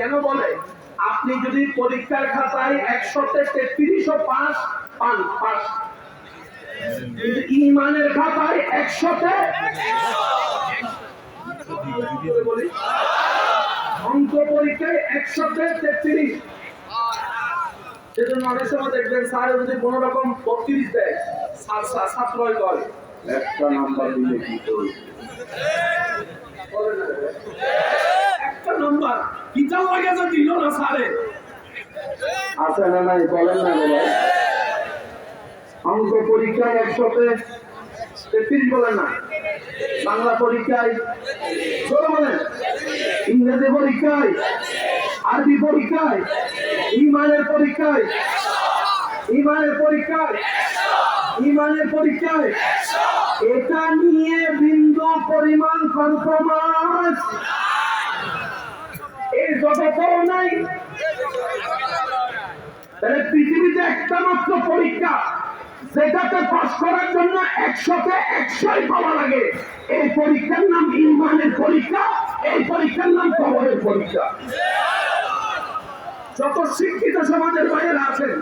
কেন বলে? আপনি যদি পরীক্ষার খাতায় একশোতে তেত্রিশও পাস পান পাস। ইমানের খাতায় একশোতে অঙ্ক পরীক্ষায় একশোতে তেত্রিশ। সেজন্য অনেক সময় দেখবেন স্যার যদি কোনো রকম বত্রিশ দেয় ছাত্রই করে। একটা নাম্বার দিলে কি করবে নাম্বার কিতাব লাগে তো দিল না স্যারে আছে না নাই, বলেন না রে অঙ্ক পরীক্ষায় একশোতে তেত্রিশ বলেন না। বাংলা পরীক্ষায় ষোলো বলেন। ইংরেজি পরীক্ষায়, আরবি পরীক্ষায়, ইমানের পরীক্ষায় ইমানের পরীক্ষায় ইমানের পরীক্ষায়। এটা নিয়ে বিন্দু পরিমাণ কম্প্রোমাইজ। তাহলে পৃথিবীতে একটা মাত্র পরীক্ষা যেটাতে পাস করার জন্য একশোতে একশোই পাওয়া লাগে। এই পরীক্ষার নাম ইমানের পরীক্ষা, এই পরীক্ষার নাম কবরের পরীক্ষা। যত শিক্ষিত সমাজের বাইরে আছেন,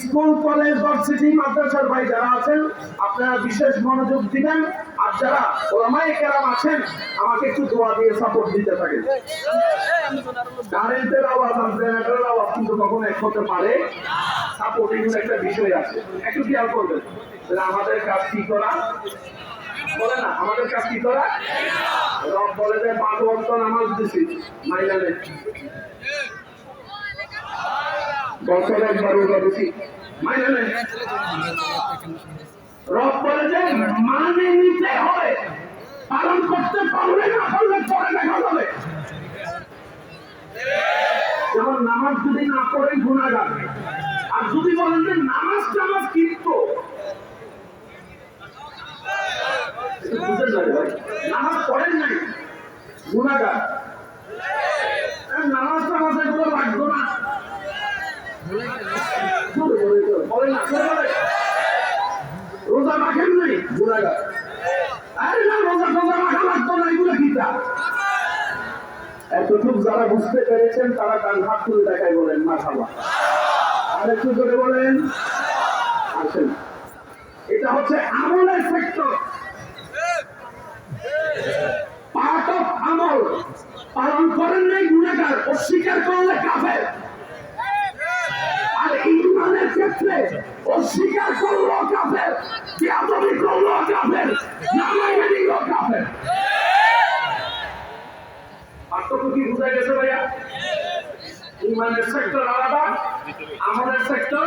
স্কুল, কলেজ, ভার্সিটি, মাদ্রাসার ভাই যারা আছেন, আপনারা বিশেষ মনোযোগ দিবেন। আর যারা ওলামায়ে কেরাম আছেন, আমাকে একটু দোয়া দিয়ে সাপোর্ট দিতে থাকেন। কারেন্টের আওয়াজ আর জেনারেটরের আওয়াজ কিন্তু কখনো এক হতে পারে। সাপোর্টিং একটা বিষয় আছে। একটু খেয়াল করবেন, তাহলে আমাদের কাজ কি করা? বলে না, আমাদের কাজ কি করা? রব বলে যে, পাঁচ ওয়াক্ত নামাজ দিছি মাইনা নেই। বছরে একবার রোজা দিছি মাইনা নেই। রব বলে মানে নিতে হবে পালন করতে পারলে না পারলে পরে দেখা যাবে। যেমন নামাজ যদি না পড়ে গুণাগার আর যদি বলেন যে নামাজ টামাজ কিন্তু নামাজ পড়েন নাই গুণাগার নামাজ এগুলো লাগতো না বলে না, বলে, বলে। রোজা রাখেন নাই গুণাগার যারা বুঝতে পেরেছেন, তারা কান হাত তুলে দেখায় বলেন, মাশাআল্লাহ। আর একটু করে বলেন, আসেন। এটা হচ্ছে আমলের সেক্টর পার্ট আমল। পালন করেন নাই গুণাগার, অস্বীকার করলে কাফের। ক্ষেত্রে অস্বীকার করল কাফের। বেয়াদবি করল কাফের। নামাইয়া দিল কাফের। পার্থক্য কি বুঝা গেছে ভাইয়া? ইমানের সেক্টর আলাদা, আমাদের সেক্টর